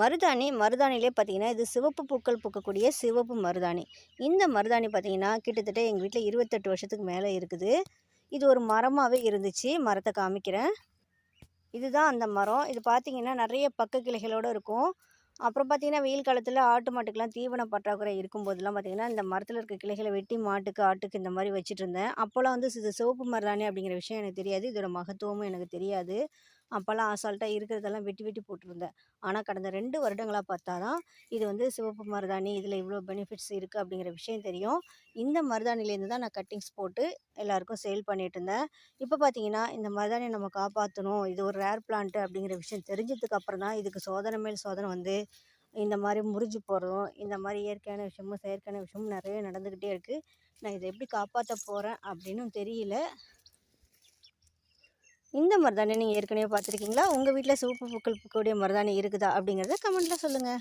மருதாணி மருதாணிலே பார்த்தீங்கன்னா இது சிவப்பு பூக்கள் பூக்கக்கூடிய சிவப்பு மருதாணி. இந்த மருதாணி பார்த்தீங்கன்னா கிட்டத்தட்ட எங்கள் வீட்டில் இருபத்தெட்டு வருஷத்துக்கு மேலே இருக்குது. இது ஒரு மரமாகவே இருந்துச்சு. மரத்தை காமிக்கிறேன். இதுதான் அந்த மரம். இது பார்த்தீங்கன்னா நிறைய பக்க கிளைகளோடு இருக்கும். அப்புறம் பார்த்திங்கன்னா வெயில் காலத்தில் ஆட்டு மாட்டுக்கெலாம் தீவன பற்றாக்குறை இருக்கும்போதெல்லாம் பார்த்திங்கன்னா இந்த மரத்தில் இருக்க கிளைகளை வெட்டி மாட்டுக்கு ஆட்டுக்கு இந்த மாதிரி வச்சுட்டு இருந்தேன். அப்போல்லாம் வந்து இது சிவப்பு மருதாணி அப்படிங்கிற விஷயம் எனக்கு தெரியாது. இதோட மகத்துவமும் எனக்கு தெரியாது. அப்போல்லாம் அசால்ட்டாக இருக்கிறதெல்லாம் வெட்டி வெட்டி போட்டிருந்தேன். ஆனால் கடந்த ரெண்டு வருடங்களாக பார்த்தா தான் இது வந்து சிவப்பு மருதாணி இதில் இவ்வளோ பெனிஃபிட்ஸ் இருக்குது அப்படிங்கிற விஷயம் தெரியும். இந்த மருதாணிலேருந்து தான் நான் கட்டிங்ஸ் போட்டு எல்லாருக்கும் சேல் பண்ணிட்டு இருந்தேன். இப்போ பார்த்தீங்கன்னா இந்த மருதாணியை நம்ம காப்பாற்றணும் இது ஒரு ரேர் பிளான்ட்டு அப்படிங்கிற விஷயம் தெரிஞ்சதுக்கு அப்புறம் தான் இதுக்கு சோதனை மேல் சோதனை வந்து இந்த மாதிரி முறிஞ்சு போகிறதும் இந்த மாதிரி இயற்கையான விஷயமும் செயற்கையான விஷயமும் நிறைய நடந்துக்கிட்டே இருக்குது நான் இதை எப்படி காப்பாற்ற போகிறேன் அப்படின்னும் தெரியல. இந்த மருதாணி நீங்கள் ஏற்கனவே பார்த்துருக்கீங்களா? உங்கள் வீட்டில் சிவப்பு பூக்கள் பூக்கக்கூடிய மருதாணி இருக்குதா? அப்படிங்கிறத கமெண்ட்டில் சொல்லுங்கள்